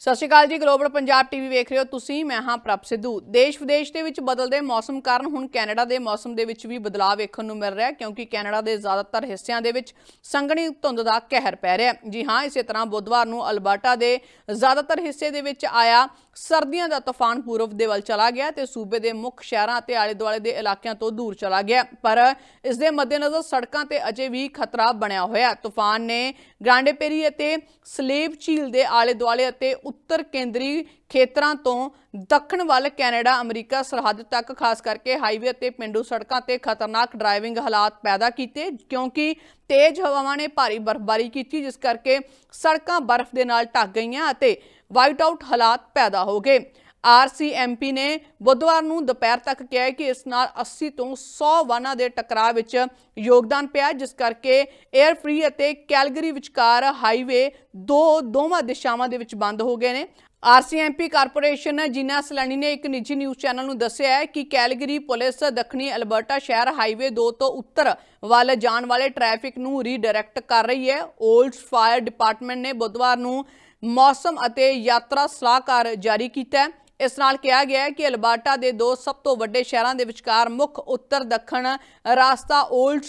ਸਤਿ ਸ਼੍ਰੀ ਅਕਾਲ ਜੀ global Punjab TV ਵੇਖ ਰਹੇ ਹੋ ਤੁਸੀਂ, ਮੈਂ ਹਾਂ ਪ੍ਰਭ ਸਿੱਧੂ। ਦੇਸ਼ ਵਿਦੇਸ਼ ਦੇ ਵਿੱਚ ਬਦਲਦੇ ਮੌਸਮ ਕਾਰਨ ਹੁਣ ਕੈਨੇਡਾ ਦੇ ਮੌਸਮ ਦੇ ਵਿੱਚ ਵੀ ਬਦਲਾਅ ਵੇਖਣ ਨੂੰ ਮਿਲ ਰਿਹਾ ਹੈ, ਕਿਉਂਕਿ ਕੈਨੇਡਾ ਦੇ ਜ਼ਿਆਦਾਤਰ ਹਿੱਸਿਆਂ ਦੇ ਵਿੱਚ ਸੰਘਣੀ ਧੁੰਦ ਦਾ ਕਹਿਰ ਪੈ ਰਿਹਾ ਹੈ। ਜੀ ਹਾਂ, ਇਸੇ ਤਰ੍ਹਾਂ ਬੁੱਧਵਾਰ ਨੂੰ ਅਲਬਰਟਾ ਦੇ ਜ਼ਿਆਦਾਤਰ ਹਿੱਸੇ ਦੇ ਵਿੱਚ ਆਇਆ ਸਰਦੀਆਂ ਦਾ ਤੂਫਾਨ ਪੂਰਬ ਦੇ ਵੱਲ ਚਲਾ ਗਿਆ ਤੇ ਸੂਬੇ ਦੇ ਮੁੱਖ ਸ਼ਹਿਰਾਂ ਅਤੇ ਆਲੇ ਦੁਆਲੇ ਦੇ ਇਲਾਕਿਆਂ ਤੋਂ ਦੂਰ ਚਲਾ ਗਿਆ। ਪਰ ਇਸ ਦੇ ਮੱਦੇਨਜ਼ਰ ਸੜਕਾਂ ਤੇ ਅਜੇ ਵੀ ਖਤਰਾ ਬਣਿਆ ਹੋਇਆ ਤੂਫਾਨ ਨੇ ਗ੍ਰਾਂਡੇਪੇਰੀ ਅਤੇ ਸਲੇਬ ਝੀਲ ਦੇ ਆਲੇ ਦੁਆਲੇ ਅਤੇ ਉੱਤਰ ਕੇਂਦਰੀ ਖੇਤਰਾਂ ਤੋਂ ਦੱਖਣ ਵੱਲ ਕੈਨੇਡਾ, ਅਮਰੀਕਾ, ਸਰਹੱਦ ਤੱਕ, ਖਾਸ ਕਰਕੇ ਹਾਈਵੇ ਅਤੇ ਪਿੰਡੂ ਸੜਕਾਂ ਤੇ ਖਤਰਨਾਕ ਡਰਾਈਵਿੰਗ ਹਾਲਾਤ ਪੈਦਾ ਕੀਤੇ ਕਿਉਂਕਿ ਤੇਜ਼ ਹਵਾਵਾਂ ਨੇ ਭਾਰੀ ਬਰਫ਼ਬਾਰੀ ਕੀਤੀ, ਜਿਸ ਕਰਕੇ ਸੜਕਾਂ ਬਰਫ਼ ਦੇ ਨਾਲ ਢੱਕ ਗਈਆਂ ਅਤੇ ਵਾਈਟ ਆਊਟ ਹਾਲਾਤ ਪੈਦਾ ਹੋ ਗਏ। ਆਰਸੀਐਮਪੀ ਨੇ ਬੁੱਧਵਾਰ ਨੂੰ ਦੁਪਹਿਰ ਤੱਕ ਕਿਹਾ ਕਿ ਇਸ ਨਾਲ 80 ਤੋਂ 100 ਵਾਹਨਾਂ ਦੇ ਟਕਰਾਅ ਵਿੱਚ ਯੋਗਦਾਨ ਪਿਆ, ਜਿਸ ਕਰਕੇ 에ਅਰ ਫ੍ਰੀ ਅਤੇ ਕੈਲਗਰੀ ਵਿਚਕਾਰ ਹਾਈਵੇ ਦੋ ਦੋਵਾਂ ਦਿਸ਼ਾਵਾਂ ਦੇ ਵਿੱਚ ਬੰਦ ਹੋ ਗਏ ਨੇ। ਆਰਸੀਐਮਪੀ ਕਾਰਪੋਰੇਸ਼ਨ ਜੀਨਾ ਸਲੈਣੀ ਨੇ ਇੱਕ ਨਿੱਜੀ ਨਿਊਜ਼ ਚੈਨਲ ਨੂੰ ਦੱਸਿਆ ਹੈ ਕਿ ਕੈਲਗਰੀ ਪੁਲਿਸ ਦੱਖਣੀ ਅਲਬਰਟਾ ਸ਼ਹਿਰ ਹਾਈਵੇ 2 ਤੋਂ ਉੱਤਰ ਵੱਲ ਜਾਣ ਵਾਲੇ ਟ੍ਰੈਫਿਕ ਨੂੰ ਰੀਡਾਇਰੈਕਟ ਕਰ ਰਹੀ ਹੈ। 올ਡ ਫਾਇਰ ਡਿਪਾਰਟਮੈਂਟ ਨੇ ਬੁੱਧਵਾਰ ਨੂੰ ਮੌਸਮ ਅਤੇ ਯਾਤਰਾ ਸਲਾਹਕਾਰ ਜਾਰੀ ਕੀਤਾ ਹੈ। ਇਸ ਨਾਲ ਕਿਹਾ ਗਿਆ ਹੈ ਕਿ ਅਲਬਰਟਾ ਦੇ ਦੋ ਸਭ ਤੋਂ ਵੱਡੇ ਸ਼ਹਿਰਾਂ ਦੇ ਵਿਚਕਾਰ ਮੁੱਖ ਉੱਤਰ ਦੱਖਣ ਰਾਸਤਾ 올ਡ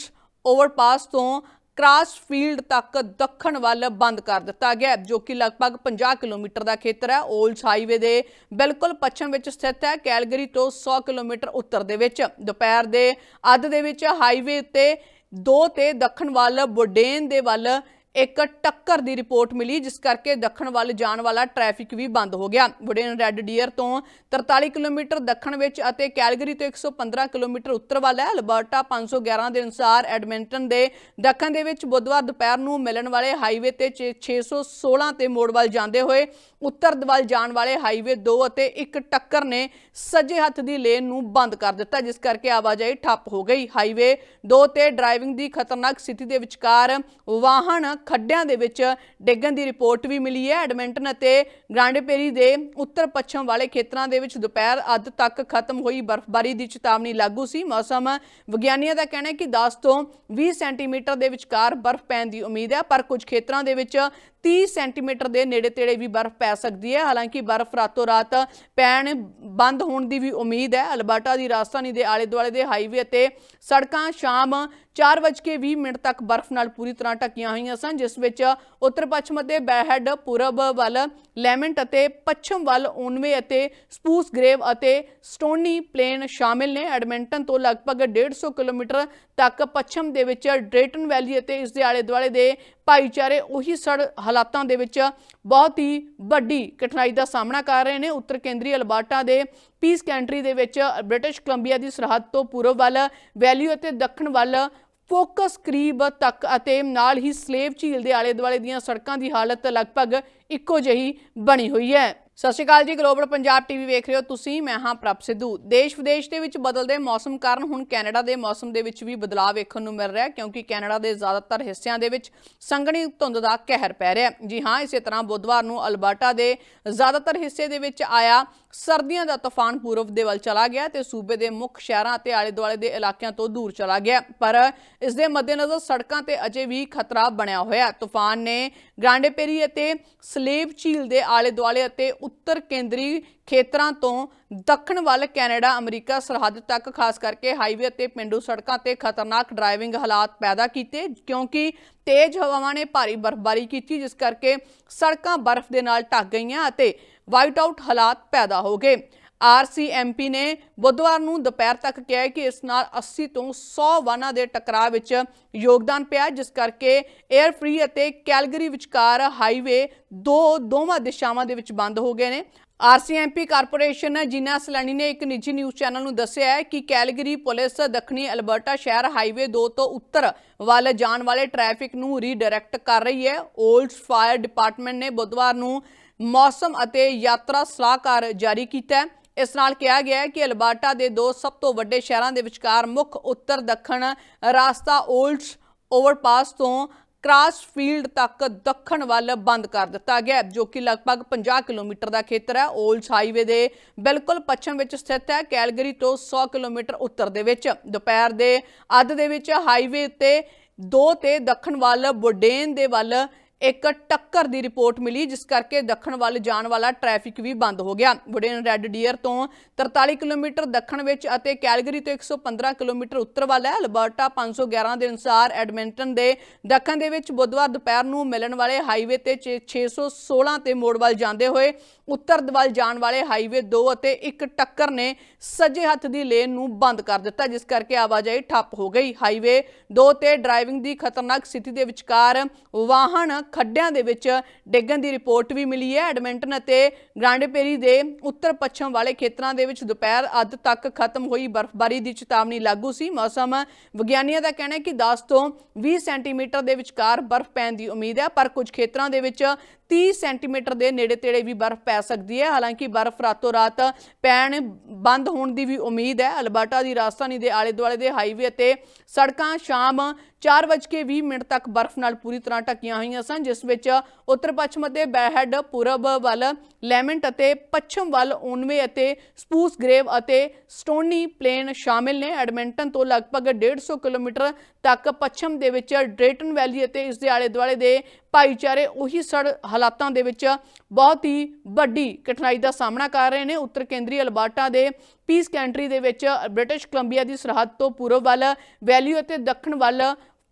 ਓਵਰਪਾਸ ਤੋਂ ਕ੍ਰਾਸਫੀਲਡ ਤੱਕ ਦੱਖਣ ਵੱਲ ਬੰਦ ਕਰ ਦਿੱਤਾ ਗਿਆ ਜੋ ਕਿ ਲਗਭਗ 50 ਕਿਲੋਮੀਟਰ ਦਾ ਖੇਤਰ ਹੈ। 올ਡਸ ਹਾਈਵੇ ਦੇ ਬਿਲਕੁਲ ਪੱਛਮ ਵਿੱਚ ਸਥਿਤ ਹੈ, ਕੈਲਗਰੀ ਤੋਂ 100 ਕਿਲੋਮੀਟਰ ਉੱਤਰ ਦੇ ਵਿੱਚ। ਦੁਪਹਿਰ ਦੇ ਅੱਧ ਦੇ ਵਿੱਚ ਹਾਈਵੇ ਉੱਤੇ ਦੋ ਤੇ ਦੱਖਣ ਵੱਲ ਬੋਡੇਨ ਦੇ ਵੱਲ ਇੱਕ ਟੱਕਰ ਦੀ ਰਿਪੋਰਟ ਮਿਲੀ, ਜਿਸ ਕਰਕੇ ਦੱਖਣ ਵੱਲ ਜਾਣ ਵਾਲਾ ਟ੍ਰੈਫਿਕ ਵੀ ਬੰਦ ਹੋ ਗਿਆ। ਬੁਡੇਨ ਰੈੱਡ ਡੀਅਰ ਤੋਂ 43 ਕਿਲੋਮੀਟਰ ਦੱਖਣ ਵਿੱਚ ਅਤੇ ਕੈਲਗਰੀ ਤੋਂ 115 ਕਿਲੋਮੀਟਰ ਉੱਤਰ ਵੱਲ ਹੈ। ਅਲਬਰਟਾ 511 ਦੇ ਅਨੁਸਾਰ ਐਡਮਿੰਟਨ ਦੇ ਦੱਖਣ ਦੇ ਵਿੱਚ ਬੁੱਧਵਾਰ ਦੁਪਹਿਰ ਨੂੰ ਮਿਲਣ ਵਾਲੇ ਹਾਈਵੇ ਤੇ ਛੇ- 616 ਤੇ ਮੋੜ ਵੱਲ ਜਾਂਦੇ ਹੋਏ ਉੱਤਰ ਵੱਲ ਜਾਣ ਵਾਲੇ ਹਾਈਵੇ 2 ਅਤੇ ਇੱਕ ਟੱਕਰ ਨੇ ਸੱਜੇ ਹੱਥ ਦੀ ਲੇਨ ਨੂੰ ਬੰਦ ਕਰ ਦਿੱਤਾ, ਜਿਸ ਕਰਕੇ ਆਵਾਜਾਈ ਠੱਪ ਹੋ ਗਈ। ਹਾਈਵੇ 2 ਤੇ ਡਰਾਈਵਿੰਗ ਦੀ ਖਤਰਨਾਕ ਸਥਿਤੀ ਦੇ ਵਿਚਕਾਰ ਵਾਹਨ ਖੱਡਿਆਂ ਦੇ ਵਿੱਚ ਡਿੱਗਣ ਦੀ ਰਿਪੋਰਟ ਵੀ ਮਿਲੀ ਹੈ। ਐਡਮਿੰਟਨ ਅਤੇ ਗਰਾਂਡੇਪੇਰੀ ਦੇ ਉੱਤਰ ਪੱਛਮ ਵਾਲੇ ਖੇਤਰਾਂ ਦੇ ਵਿੱਚ ਦੁਪਹਿਰ ਅੱਧ ਤੱਕ ਖਤਮ ਹੋਈ ਬਰਫ਼ਬਾਰੀ ਦੀ ਚੇਤਾਵਨੀ ਲਾਗੂ ਸੀ। ਮੌਸਮ ਵਿਗਿਆਨੀਆਂ ਦਾ ਕਹਿਣਾ ਹੈ ਕਿ 10 ਤੋਂ 20 ਸੈਂਟੀਮੀਟਰ ਦੇ ਵਿਚਕਾਰ ਬਰਫ਼ ਪੈਣ ਦੀ ਉਮੀਦ ਹੈ, ਪਰ ਕੁਝ ਖੇਤਰਾਂ ਦੇ ਵਿੱਚ 30 ਸੈਂਟੀਮੀਟਰ ਦੇ ਨੇੜੇ ਤੇੜੇ ਵੀ ਬਰਫ਼ ਪੈ ਸਕਦੀ ਹੈ। ਹਾਲਾਂਕਿ ਬਰਫ਼ ਰਾਤੋਂ ਰਾਤ ਪੈਣ ਬੰਦ ਹੋਣ ਦੀ ਵੀ ਉਮੀਦ ਹੈ। ਅਲਬਰਟਾ ਦੀ ਰਾਜਧਾਨੀ ਦੇ ਆਲੇ ਦੁਆਲੇ ਦੇ ਹਾਈਵੇ ਅਤੇ ਸੜਕਾਂ ਸ਼ਾਮ 4:20 ਮਿੰਟ ਤੱਕ ਬਰਫ਼ ਨਾਲ ਪੂਰੀ ਤਰ੍ਹਾਂ ਢੱਕੀਆਂ ਹੋਈਆਂ ਸਨ, ਜਿਸ ਵਿੱਚ ਉੱਤਰ ਪੱਛਮ ਅਤੇ ਬੈਹਡ ਪੂਰਬ ਵੱਲ ਲੈਮੈਂਟ ਅਤੇ ਪੱਛਮ ਵੱਲ ਓਨਵੇ ਅਤੇ ਸਪੂਸ ਗ੍ਰੇਵ ਅਤੇ ਸਟੋਨੀ ਪਲੇਨ ਸ਼ਾਮਿਲ ਨੇ। ਐਡਮਿੰਟਨ ਤੋਂ ਲਗਭਗ 150 ਕਿਲੋਮੀਟਰ ਤੱਕ ਪੱਛਮ ਦੇ ਵਿੱਚ ਡ੍ਰੇਟਨ ਵੈਲੀ ਅਤੇ ਇਸ ਦੇ ਆਲੇ ਦੁਆਲੇ ਦੇ ਭਾਈਚਾਰੇ ਉਹੀ ਸੜ ਹਾਲਾਤਾਂ ਦੇ ਵਿੱਚ ਬਹੁਤ ਹੀ ਵੱਡੀ ਕਠਿਨਾਈ ਦਾ ਸਾਹਮਣਾ ਕਰ ਰਹੇ ਨੇ। ਉੱਤਰ ਕੇਂਦਰੀ ਅਲਬਰਟਾ ਦੇ ਪੀਸ ਕੰਟਰੀ ਦੇ ਵਿੱਚ ਬ੍ਰਿਟਿਸ਼ ਕੋਲੰਬੀਆ ਦੀ ਸਰਹੱਦ ਤੋਂ ਪੂਰਬ ਵੱਲ, ਵੈਲੀ ਅਤੇ ਦੱਖਣ ਵੱਲ ਫੋਕਸ ਕਰੀਬ ਤੱਕ ਅਤੇ ਨਾਲ ਹੀ ਸਲੇਵ ਝੀਲ ਦੇ ਆਲੇ ਦੁਆਲੇ ਦੀਆਂ ਸੜਕਾਂ ਦੀ ਹਾਲਤ ਲਗਭਗ ਇੱਕੋ ਜਿਹੀ ਬਣੀ ਹੋਈ ਹੈ। ਸਤਿ ਸ਼੍ਰੀ ਅਕਾਲ ਜੀ, ਗਲੋਬਲ ਪੰਜਾਬ ਟੀਵੀ ਵੇਖ ਰਹੇ ਹੋ ਤੁਸੀਂ, ਮੈਂ ਹਾਂ ਪ੍ਰਭ ਸਿੱਧੂ। ਦੇਸ਼ ਵਿਦੇਸ਼ ਦੇ ਵਿੱਚ ਬਦਲਦੇ ਮੌਸਮ ਕਾਰਨ ਹੁਣ ਕੈਨੇਡਾ ਦੇ ਮੌਸਮ ਦੇ ਵਿੱਚ ਵੀ ਬਦਲਾਅ ਵੇਖਣ ਨੂੰ ਮਿਲ ਰਿਹਾ ਹੈ ਕਿਉਂਕਿ ਕੈਨੇਡਾ ਦੇ ਜ਼ਿਆਦਾਤਰ ਹਿੱਸਿਆਂ ਦੇ ਵਿੱਚ ਸੰਘਣੀ ਧੁੰਦ ਦਾ ਕਹਿਰ ਪੈ ਰਿਹਾ। ਹੈ ਜੀ ਹਾਂ, ਇਸੇ ਤਰ੍ਹਾਂ ਬੁੱਧਵਾਰ ਨੂੰ ਅਲਬਰਟਾ ਦੇ ਜ਼ਿਆਦਾਤਰ ਹਿੱਸੇ ਦੇ ਵਿੱਚ ਆਇਆ ਸਰਦੀਆਂ ਦਾ ਤੂਫਾਨ ਪੂਰਬ ਦੇ ਵੱਲ ਚਲਾ ਗਿਆ ਤੇ ਸੂਬੇ ਦੇ ਮੁੱਖ ਸ਼ਹਿਰਾਂ ਅਤੇ ਆਲੇ ਦੁਆਲੇ ਦੇ ਇਲਾਕਿਆਂ ਤੋਂ ਦੂਰ ਚਲਾ ਗਿਆ। ਪਰ ਇਸ ਦੇ ਮੱਦੇਨਜ਼ਰ ਸੜਕਾਂ ਤੇ ਅਜੇ ਵੀ ਖਤਰਾ ਬਣਿਆ ਹੋਇਆ ਤੂਫਾਨ ਨੇ ਗ੍ਰਾਂਡੇਪੇਰੀ ਅਤੇ ਸਲੇਬ ਝੀਲ ਦੇ ਆਲੇ ਦੁਆਲੇ ਅਤੇ ਉੱਤਰ ਕੇਂਦਰੀ ਖੇਤਰਾਂ ਤੋਂ ਦੱਖਣ ਵੱਲ ਕੈਨੇਡਾ, ਅਮਰੀਕਾ, ਸਰਹੱਦ ਤੱਕ, ਖਾਸ ਕਰਕੇ ਹਾਈਵੇ ਅਤੇ ਪਿੰਡੂ ਸੜਕਾਂ ਤੇ ਖਤਰਨਾਕ ਡਰਾਈਵਿੰਗ ਹਾਲਾਤ ਪੈਦਾ ਕੀਤੇ ਕਿਉਂਕਿ ਤੇਜ਼ ਹਵਾਵਾਂ ਨੇ ਭਾਰੀ ਬਰਫ਼ਬਾਰੀ ਕੀਤੀ, ਜਿਸ ਕਰਕੇ ਸੜਕਾਂ ਬਰਫ਼ ਦੇ ਨਾਲ ਢੱਕ ਗਈਆਂ ਅਤੇ ਵਾਈਟ ਆਊਟ ਹਾਲਾਤ ਪੈਦਾ ਹੋ ਗਏ। ਆਰਸੀਐਮਪੀ ਨੇ ਬੁੱਧਵਾਰ ਨੂੰ ਦੁਪਹਿਰ ਤੱਕ ਕਿਹਾ ਕਿ ਇਸ ਨਾਲ 80 ਤੋਂ 100 ਵਾਹਨਾਂ ਦੇ ਟਕਰਾਅ ਵਿੱਚ ਯੋਗਦਾਨ ਪਿਆ, ਜਿਸ ਕਰਕੇ 에ਅਰ ਫ੍ਰੀ ਅਤੇ ਕੈਲਗਰੀ ਵਿਚਕਾਰ ਹਾਈਵੇ ਦੋ, ਦੋਵਾਂ ਦਿਸ਼ਾਵਾਂ ਦੇ ਵਿੱਚ ਬੰਦ ਹੋ ਗਏ ਨੇ। ਆਰਸੀਐਮਪੀ ਕਾਰਪੋਰੇਸ਼ਨ ਜੀਨਾ ਸਲੈਣੀ ਨੇ ਇੱਕ ਨਿੱਜੀ ਨਿਊਜ਼ ਚੈਨਲ ਨੂੰ ਦੱਸਿਆ ਹੈ ਕਿ ਕੈਲਗਰੀ ਪੁਲਿਸ ਦੱਖਣੀ ਅਲਬਰਟਾ ਸ਼ਹਿਰ ਹਾਈਵੇ 2 ਤੋਂ ਉੱਤਰ ਵੱਲ ਜਾਣ ਵਾਲੇ ਟ੍ਰੈਫਿਕ ਨੂੰ ਰੀਡਾਇਰੈਕਟ ਕਰ ਰਹੀ ਹੈ। 올ਡ ਫਾਇਰ ਡਿਪਾਰਟਮੈਂਟ ਨੇ ਬੁੱਧਵਾਰ ਨੂੰ ਮੌਸਮ ਅਤੇ ਯਾਤਰਾ ਸਲਾਹਕਾਰ ਜਾਰੀ ਕੀਤਾ ਹੈ। ਇਸ ਨਾਲ ਕਿਹਾ ਗਿਆ ਹੈ ਕਿ ਅਲਬਰਟਾ ਦੇ ਦੋ ਸਭ ਤੋਂ ਵੱਡੇ ਸ਼ਹਿਰਾਂ ਦੇ ਵਿਚਕਾਰ ਮੁੱਖ ਉੱਤਰ ਦੱਖਣ ਰਾਸਤਾ 올ਡ ਓਵਰਪਾਸ ਤੋਂ ਕ੍ਰਾਸਫੀਲਡ ਤੱਕ ਦੱਖਣ ਵੱਲ ਬੰਦ ਕਰ ਦਿੱਤਾ ਗਿਆ ਜੋ ਕਿ ਲਗਭਗ 50 ਕਿਲੋਮੀਟਰ ਦਾ ਖੇਤਰ ਹੈ। 올ਡਸ ਹਾਈਵੇ ਦੇ ਬਿਲਕੁਲ ਪੱਛਮ ਵਿੱਚ ਸਥਿਤ ਹੈ, ਕੈਲਗਰੀ ਤੋਂ 100 ਕਿਲੋਮੀਟਰ ਉੱਤਰ ਦੇ ਵਿੱਚ। ਦੁਪਹਿਰ ਦੇ ਅੱਧ ਦੇ ਵਿੱਚ ਹਾਈਵੇ ਉੱਤੇ ਦੋ ਤੇ ਦੱਖਣ ਵੱਲ ਬੋਡੇਨ ਦੇ ਵੱਲ ਇੱਕ ਟੱਕਰ ਦੀ ਰਿਪੋਰਟ ਮਿਲੀ, ਜਿਸ ਕਰਕੇ ਦੱਖਣ ਵੱਲ ਜਾਣ ਵਾਲਾ ਟ੍ਰੈਫਿਕ ਵੀ ਬੰਦ ਹੋ ਗਿਆ। ਵੁਡਨ ਰੈੱਡ ਡੀਅਰ ਤੋਂ 43 ਕਿਲੋਮੀਟਰ ਦੱਖਣ ਵਿੱਚ ਅਤੇ ਕੈਲਗਰੀ ਤੋਂ 115 ਕਿਲੋਮੀਟਰ ਉੱਤਰ ਵੱਲ ਹੈ। ਅਲਬਰਟਾ 511 ਦੇ ਅਨੁਸਾਰ ਐਡਮਿੰਟਨ ਦੇ ਦੱਖਣ ਦੇ ਵਿੱਚ ਬੁੱਧਵਾਰ ਦੁਪਹਿਰ ਨੂੰ ਮਿਲਣ ਵਾਲੇ ਹਾਈਵੇ ਤੇ ਛੇ- 616 ਤੇ ਮੋੜ ਵੱਲ ਜਾਂਦੇ ਹੋਏ ਉੱਤਰ ਵੱਲ ਜਾਣ ਵਾਲੇ ਹਾਈਵੇ 2 ਅਤੇ ਇੱਕ ਟੱਕਰ ਨੇ ਸੱਜੇ ਹੱਥ ਦੀ ਲੇਨ ਨੂੰ ਬੰਦ ਕਰ ਦਿੱਤਾ, ਜਿਸ ਕਰਕੇ ਆਵਾਜਾਈ ਠੱਪ ਹੋ ਗਈ। ਹਾਈਵੇ 2 ਤੇ ਡਰਾਈਵਿੰਗ ਦੀ ਖਤਰਨਾਕ ਸਥਿਤੀ ਦੇ ਵਿਚਕਾਰ ਵਾਹਨ ਖੱਡਿਆਂ ਦੇ ਵਿੱਚ ਡਿੱਗਣ ਦੀ ਰਿਪੋਰਟ ਵੀ ਮਿਲੀ ਹੈ। ਐਡਮਿੰਟਨ ਅਤੇ ਗ੍ਰਾਂਡੇਪੇਰੀ ਦੇ ਉੱਤਰ ਪੱਛਮ ਵਾਲੇ ਖੇਤਰਾਂ ਦੇ ਵਿੱਚ ਦੁਪਹਿਰ ਅੱਧ ਤੱਕ ਖਤਮ ਹੋਈ ਬਰਫ਼ਬਾਰੀ ਦੀ ਚੇਤਾਵਨੀ ਲਾਗੂ ਸੀ। ਮੌਸਮ ਵਿਗਿਆਨੀਆਂ ਦਾ ਕਹਿਣਾ ਹੈ ਕਿ 10 ਤੋਂ 20 ਸੈਂਟੀਮੀਟਰ ਦੇ ਵਿਚਕਾਰ ਬਰਫ਼ ਪੈਣ ਦੀ ਉਮੀਦ ਹੈ, ਪਰ ਕੁਝ ਖੇਤਰਾਂ ਦੇ ਵਿੱਚ 30 ਸੈਂਟੀਮੀਟਰ ਦੇ ਨੇੜੇ ਤੇੜੇ ਵੀ ਬਰਫ਼ ਪੈ ਸਕਦੀ ਹੈ। ਹਾਲਾਂਕਿ ਬਰਫ਼ ਰਾਤੋਂ ਰਾਤ ਪੈਣ ਬੰਦ ਹੋਣ ਦੀ ਵੀ ਉਮੀਦ ਹੈ। ਅਲਬਰਟਾ ਦੀ ਰਾਜਧਾਨੀ ਦੇ ਆਲੇ ਦੁਆਲੇ ਦੇ ਹਾਈਵੇ ਅਤੇ ਸੜਕਾਂ ਸ਼ਾਮ 4:20 ਮਿੰਟ ਤੱਕ ਬਰਫ਼ ਨਾਲ ਪੂਰੀ ਤਰ੍ਹਾਂ ਢੱਕੀਆਂ ਹੋਈਆਂ ਸਨ, ਜਿਸ ਵਿੱਚ ਉੱਤਰ ਪੱਛਮ ਅਤੇ ਬੈਹਡ ਪੂਰਬ ਵੱਲ ਲੈਮੈਂਟ ਅਤੇ ਪੱਛਮ ਵੱਲ ਓਨਵੇ ਅਤੇ ਸਪੂਸ ਗ੍ਰੇਵ ਅਤੇ ਸਟੋਨੀ ਪਲੇਨ ਸ਼ਾਮਿਲ ਨੇ। ਐਡਮਿੰਟਨ ਤੋਂ ਲਗਭਗ 150 ਕਿਲੋਮੀਟਰ ਤੱਕ ਪੱਛਮ ਦੇ ਵਿੱਚ ਡ੍ਰੇਟਨ ਵੈਲੀ ਅਤੇ ਇਸ ਦੇ ਆਲੇ ਦੁਆਲੇ ਦੇ ਭਾਈਚਾਰੇ ਉਹੀ ਸੜ ਹਾਲਾਤਾਂ ਦੇ ਵਿੱਚ ਬਹੁਤ ਹੀ ਵੱਡੀ ਕਠਿਨਾਈ ਦਾ ਸਾਹਮਣਾ ਕਰ ਰਹੇ ਨੇ। ਉੱਤਰ ਕੇਂਦਰੀ ਅਲਬਰਟਾ ਦੇ ਪੀਸ ਕੈਂਟਰੀ ਦੇ ਵਿੱਚ ਬ੍ਰਿਟਿਸ਼ ਕੋਲੰਬੀਆ ਦੀ ਸਰਹੱਦ ਤੋਂ ਪੂਰਬ ਵੱਲ, ਵੈਲੀ ਅਤੇ ਦੱਖਣ ਵੱਲ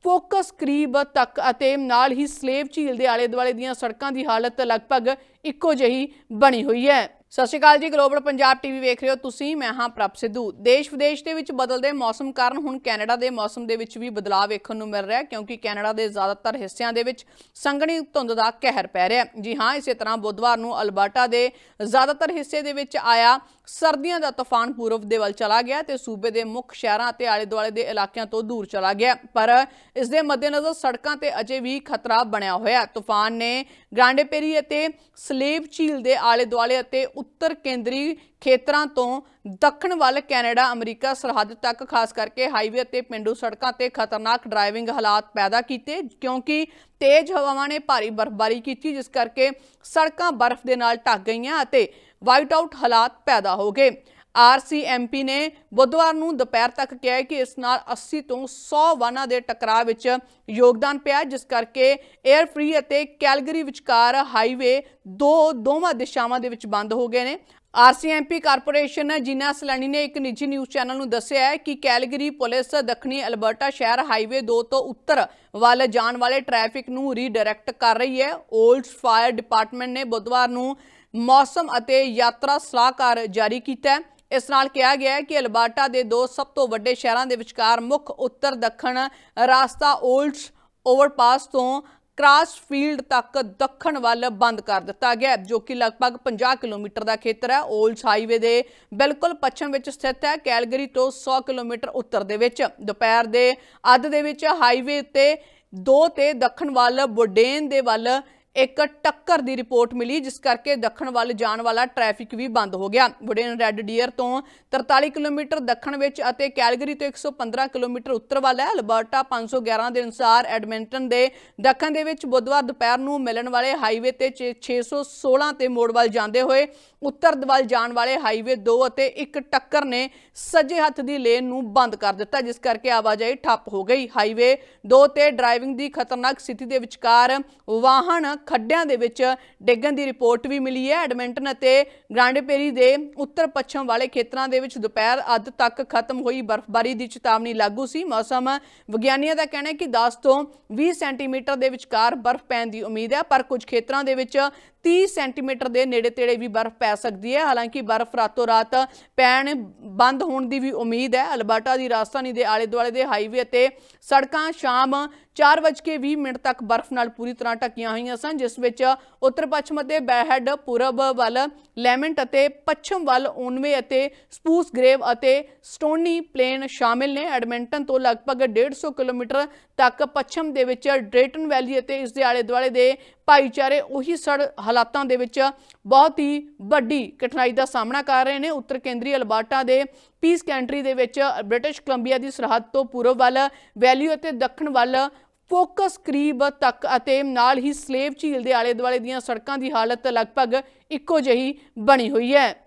ਫੋਕਸ ਕਰੀਬ ਤੱਕ ਅਤੇ ਨਾਲ ਹੀ ਸਲੇਵ ਝੀਲ ਦੇ ਆਲੇ ਦੁਆਲੇ ਦੀਆਂ ਸੜਕਾਂ ਦੀ ਹਾਲਤ ਲਗਭਗ ਇੱਕੋ ਜਿਹੀ ਬਣੀ ਹੋਈ ਹੈ। ਸਤਿ ਸ਼੍ਰੀ ਅਕਾਲ ਜੀ, ਗਲੋਬਲ ਪੰਜਾਬ ਟੀਵੀ ਵੇਖ ਰਹੇ ਹੋ ਤੁਸੀਂ, ਮੈਂ ਹਾਂ ਪ੍ਰਭ ਸਿੱਧੂ। ਦੇਸ਼ ਵਿਦੇਸ਼ ਦੇ ਵਿੱਚ ਬਦਲਦੇ ਮੌਸਮ ਕਾਰਨ ਹੁਣ ਕੈਨੇਡਾ ਦੇ ਮੌਸਮ ਦੇ ਵਿੱਚ ਵੀ ਬਦਲਾਅ ਵੇਖਣ ਨੂੰ ਮਿਲ ਰਿਹਾ ਹੈ ਕਿਉਂਕਿ ਕੈਨੇਡਾ ਦੇ ਜ਼ਿਆਦਾਤਰ ਹਿੱਸਿਆਂ ਦੇ ਵਿੱਚ ਸੰਘਣੀ ਧੁੰਦ ਦਾ ਕਹਿਰ ਪੈ ਰਿਹਾ। ਹੈ ਜੀ ਹਾਂ, ਇਸੇ ਤਰ੍ਹਾਂ ਬੁੱਧਵਾਰ ਨੂੰ ਅਲਬਰਟਾ ਦੇ ਜ਼ਿਆਦਾਤਰ ਹਿੱਸੇ ਦੇ ਵਿੱਚ ਆਇਆ ਸਰਦੀਆਂ ਦਾ ਤੂਫਾਨ ਪੂਰਬ ਦੇ ਵੱਲ ਚਲਾ ਗਿਆ ਤੇ ਸੂਬੇ ਦੇ ਮੁੱਖ ਸ਼ਹਿਰਾਂ ਅਤੇ ਆਲੇ ਦੁਆਲੇ ਦੇ ਇਲਾਕਿਆਂ ਤੋਂ ਦੂਰ ਚਲਾ ਗਿਆ। ਪਰ ਇਸ ਦੇ ਮੱਦੇਨਜ਼ਰ ਸੜਕਾਂ ਤੇ ਅਜੇ ਵੀ ਖਤਰਾ ਬਣਿਆ ਹੋਇਆ। ਤੂਫਾਨ ਨੇ ਗ੍ਰਾਂਡੇਪੇਰੀ ਅਤੇ ਸਲੇਬ ਝੀਲ ਦੇ ਆਲੇ ਦੁਆਲੇ ਅਤੇ ਉੱਤਰ ਕੇਂਦਰੀ ਖੇਤਰਾਂ ਤੋਂ ਦੱਖਣ ਵੱਲ ਕੈਨੇਡਾ, ਅਮਰੀਕਾ, ਸਰਹੱਦ ਤੱਕ, ਖਾਸ ਕਰਕੇ ਹਾਈਵੇ ਅਤੇ ਪਿੰਡੂ ਸੜਕਾਂ ਤੇ ਖਤਰਨਾਕ ਡਰਾਈਵਿੰਗ ਹਾਲਾਤ ਪੈਦਾ ਕੀਤੇ ਕਿਉਂਕਿ ਤੇਜ਼ ਹਵਾਵਾਂ ਨੇ ਭਾਰੀ ਬਰਫ਼ਬਾਰੀ ਕੀਤੀ, ਜਿਸ ਕਰਕੇ ਸੜਕਾਂ ਬਰਫ਼ ਦੇ ਨਾਲ ਢੱਕ ਗਈਆਂ ਅਤੇ ਵਾਈਟ ਆਊਟ ਹਾਲਾਤ ਪੈਦਾ ਹੋ ਗਏ। ਆਰਸੀਐਮਪੀ ਨੇ ਬੁੱਧਵਾਰ ਨੂੰ ਦੁਪਹਿਰ ਤੱਕ ਕਿਹਾ ਕਿ ਇਸ ਨਾਲ 80 ਤੋਂ 100 ਵਾਹਨਾਂ ਦੇ ਟਕਰਾਅ ਵਿੱਚ ਯੋਗਦਾਨ ਪਿਆ, ਜਿਸ ਕਰਕੇ 에ਅਰ ਫ੍ਰੀ ਅਤੇ ਕੈਲਗਰੀ ਵਿਚਕਾਰ ਹਾਈਵੇ ਦੋ ਦੋਵਾਂ ਦਿਸ਼ਾਵਾਂ ਦੇ ਵਿੱਚ ਬੰਦ ਹੋ ਗਏ ਨੇ। ਆਰਸੀਐਮਪੀ ਕਾਰਪੋਰੇਸ਼ਨ ਜੀਨਾ ਸਲਾਨੀ ਨੇ ਇੱਕ ਨਿੱਜੀ ਨਿਊਜ਼ ਚੈਨਲ ਨੂੰ ਦੱਸਿਆ ਹੈ ਕਿ ਕੈਲਗਰੀ ਪੁਲਿਸ ਦੱਖਣੀ ਅਲਬਰਟਾ ਸ਼ਹਿਰ ਹਾਈਵੇ 2 ਤੋਂ ਉੱਤਰ ਵੱਲ ਜਾਣ ਵਾਲੇ ਟ੍ਰੈਫਿਕ ਨੂੰ ਰੀਡਾਇਰੈਕਟ ਕਰ ਰਹੀ ਹੈ। 올ਡਸ ਫਾਇਰ ਡਿਪਾਰਟਮੈਂਟ ਨੇ ਬੁੱਧਵਾਰ ਨੂੰ ਮੌਸਮ ਅਤੇ ਯਾਤਰਾ ਸਲਾਹਕਾਰ ਜਾਰੀ ਕੀਤਾ ਹੈ। ਇਸ ਨਾਲ ਕਿਹਾ ਗਿਆ ਹੈ ਕਿ ਅਲਬਰਟਾ ਦੇ ਦੋ ਸਭ ਤੋਂ ਵੱਡੇ ਸ਼ਹਿਰਾਂ ਦੇ ਵਿਚਕਾਰ ਮੁੱਖ ਉੱਤਰ ਦੱਖਣ ਰਸਤਾ 올ਡਸ ਓਵਰਪਾਸ ਤੋਂ ਕ੍ਰਾਸਫੀਲਡ ਤੱਕ ਦੱਖਣ ਵੱਲ ਬੰਦ ਕਰ ਦਿੱਤਾ ਗਿਆ ਜੋ ਕਿ ਲਗਭਗ 50 ਕਿਲੋਮੀਟਰ ਦਾ ਖੇਤਰ ਹੈ। 올ਡਸ ਹਾਈਵੇ ਦੇ ਬਿਲਕੁਲ ਪੱਛਮ ਵਿੱਚ ਸਥਿਤ ਹੈ, ਕੈਲਗਰੀ ਤੋਂ 100 ਕਿਲੋਮੀਟਰ ਉੱਤਰ ਦੇ ਵਿੱਚ। ਦੁਪਹਿਰ ਦੇ ਅੱਧ ਦੇ ਵਿੱਚ ਹਾਈਵੇ ਉੱਤੇ ਦੋ ਤੇ ਦੱਖਣ ਵੱਲ ਬੋਡੇਨ ਦੇ ਵੱਲ ਇੱਕ ਟੱਕਰ ਦੀ ਰਿਪੋਰਟ ਮਿਲੀ, ਜਿਸ ਕਰਕੇ ਦੱਖਣ ਵੱਲ ਜਾਣ ਵਾਲਾ ਟ੍ਰੈਫਿਕ ਵੀ ਬੰਦ ਹੋ ਗਿਆ। ਵੁਡਨ ਰੈੱਡ ਡੀਅਰ ਤੋਂ 43 ਕਿਲੋਮੀਟਰ ਦੱਖਣ ਵਿੱਚ ਅਤੇ ਕੈਲਗਰੀ ਤੋਂ 115 ਕਿਲੋਮੀਟਰ ਉੱਤਰ ਵੱਲ ਹੈ। ਅਲਬਰਟਾ 511 ਦੇ ਅਨੁਸਾਰ ਐਡਮਿੰਟਨ ਦੇ ਦੱਖਣ ਦੇ ਵਿੱਚ ਬੁੱਧਵਾਰ ਦੁਪਹਿਰ ਨੂੰ ਮਿਲਣ ਵਾਲੇ ਹਾਈਵੇ ਤੇ ਛੇ- 616 ਤੇ ਮੋੜ ਵੱਲ ਜਾਂਦੇ ਹੋਏ ਉੱਤਰ ਵੱਲ ਜਾਣ ਵਾਲੇ ਹਾਈਵੇ 2 ਅਤੇ ਇੱਕ ਟੱਕਰ ਨੇ ਸੱਜੇ ਹੱਥ ਦੀ ਲੇਨ ਨੂੰ ਬੰਦ ਕਰ ਦਿੱਤਾ, ਜਿਸ ਕਰਕੇ ਆਵਾਜਾਈ ਠੱਪ ਹੋ ਗਈ। ਹਾਈਵੇ 2 ਤੇ ਡਰਾਈਵਿੰਗ ਦੀ ਖਤਰਨਾਕ ਸਥਿਤੀ ਦੇ ਵਿਚਕਾਰ ਵਾਹਨ ਖੱਡਿਆਂ ਦੇ ਵਿੱਚ ਡਿੱਗਣ ਦੀ ਰਿਪੋਰਟ ਵੀ ਮਿਲੀ ਹੈ। ਐਡਮਿੰਟਨ ਅਤੇ ਗ੍ਰਾਂਡੇਪੇਰੀ ਦੇ ਉੱਤਰ ਪੱਛਮ ਵਾਲੇ ਖੇਤਰਾਂ ਦੇ ਵਿੱਚ ਦੁਪਹਿਰ ਅੱਧ ਤੱਕ ਖਤਮ ਹੋਈ ਬਰਫ਼ਬਾਰੀ ਦੀ ਚੇਤਾਵਨੀ ਲਾਗੂ ਸੀ। ਮੌਸਮ ਵਿਗਿਆਨੀਆਂ ਦਾ ਕਹਿਣਾ ਹੈ ਕਿ 10 ਤੋਂ 20 ਸੈਂਟੀਮੀਟਰ ਦੇ ਵਿਚਕਾਰ ਬਰਫ਼ ਪੈਣ ਦੀ ਉਮੀਦ ਹੈ, ਪਰ ਕੁਝ ਖੇਤਰਾਂ ਦੇ ਵਿੱਚ 30 ਸੈਂਟੀਮੀਟਰ ਦੇ ਨੇੜੇ ਤੇੜੇ ਵੀ ਬਰਫ਼ ਪੈ ਸਕਦੀ ਹੈ। ਹਾਲਾਂਕਿ ਬਰਫ਼ ਰਾਤੋਂ ਰਾਤ ਪੈਣ ਬੰਦ ਹੋਣ ਦੀ ਵੀ ਉਮੀਦ ਹੈ। ਅਲਬਰਟਾ ਦੀ ਰਾਜਧਾਨੀ ਦੇ ਆਲੇ ਦੁਆਲੇ ਦੇ ਹਾਈਵੇ ਅਤੇ ਸੜਕਾਂ ਸ਼ਾਮ 4:20 ਮਿੰਟ ਤੱਕ ਬਰਫ਼ ਨਾਲ ਪੂਰੀ ਤਰ੍ਹਾਂ ਢੱਕੀਆਂ ਹੋਈਆਂ ਸਨ, ਜਿਸ ਵਿੱਚ ਉੱਤਰ ਪੱਛਮ ਅਤੇ ਬੈਹਡ ਪੂਰਬ ਵੱਲ ਲੈਮੈਂਟ ਅਤੇ ਪੱਛਮ ਵੱਲ ਓਨਵੇ ਅਤੇ ਸਪੂਸ ਗ੍ਰੇਵ ਅਤੇ ਸਟੋਨੀ ਪਲੇਨ ਸ਼ਾਮਿਲ ਨੇ। ਐਡਮਿੰਟਨ ਤੋਂ ਲਗਭਗ 150 ਕਿਲੋਮੀਟਰ ਤੱਕ ਪੱਛਮ ਦੇ ਵਿੱਚ ਡ੍ਰੇਟਨ ਵੈਲੀ ਅਤੇ ਇਸ ਦੇ ਆਲੇ ਦੁਆਲੇ ਦੇ ਭਾਈਚਾਰੇ ਉਹੀ ਸੜ ਹਾਲਾਤਾਂ ਦੇ ਵਿੱਚ ਬਹੁਤ ਹੀ ਵੱਡੀ ਕਠਿਨਾਈ ਦਾ ਸਾਹਮਣਾ ਕਰ ਰਹੇ ਨੇ। ਉੱਤਰ ਕੇਂਦਰੀ ਅਲਬਰਟਾ ਦੇ ਪੀਸ ਕੈਂਟਰੀ ਦੇ ਵਿੱਚ ਬ੍ਰਿਟਿਸ਼ ਕੋਲੰਬੀਆ ਦੀ ਸਰਹੱਦ ਤੋਂ ਪੂਰਬ ਵੱਲ ਵੈਲੀ ਅਤੇ ਦੱਖਣ ਵੱਲ ਫੋਕਸ ਕਰੀਬ ਤੱਕ ਅਤੇ ਨਾਲ ਹੀ ਸਲੇਵ ਝੀਲ ਦੇ ਆਲੇ ਦੁਆਲੇ ਦੀਆਂ ਸੜਕਾਂ ਦੀ ਹਾਲਤ ਲਗਭਗ ਇੱਕੋ ਜਿਹੀ ਬਣੀ ਹੋਈ ਹੈ।